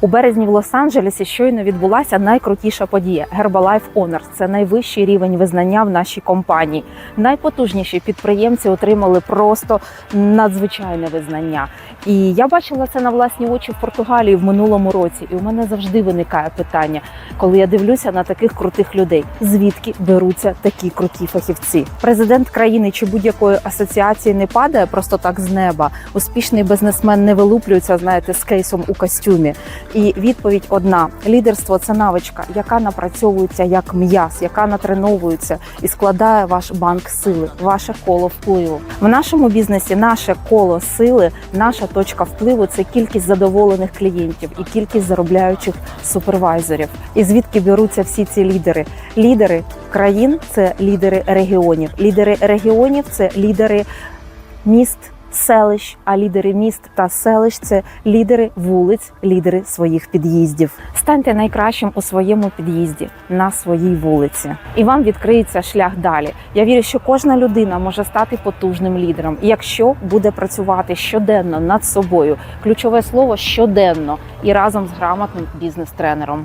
У березні в Лос-Анджелесі щойно відбулася найкрутіша подія Herbalife Honors. Це найвищий рівень визнання в нашій компанії. Найпотужніші підприємці отримали просто надзвичайне визнання. І я бачила це на власні очі в Португалії в минулому році. І у мене завжди виникає питання, коли я дивлюся на таких крутих людей, звідки беруться такі круті фахівці. Президент країни чи будь-якої асоціації не падає просто так з неба. Успішний бізнесмен не вилуплюється, знаєте, з кейсом у костюмі. І відповідь одна: лідерство це навичка, яка напрацьовується як м'яз, яка натреновується і складає ваш банк сили, ваше коло впливу. В нашому бізнесі наше коло сили, наша точка впливу це кількість задоволених клієнтів і кількість заробляючих супервайзерів. І звідки беруться всі ці лідери? Лідери країн це лідери регіонів. Лідери регіонів це лідери міст. Селищ, а лідери міст та селищ це лідери вулиць, лідери своїх під'їздів. Станьте найкращим у своєму під'їзді на своїй вулиці, і вам відкриється шлях далі. Я вірю, що кожна людина може стати потужним лідером, якщо буде працювати щоденно над собою. Ключове слово щоденно і разом з грамотним бізнес-тренером.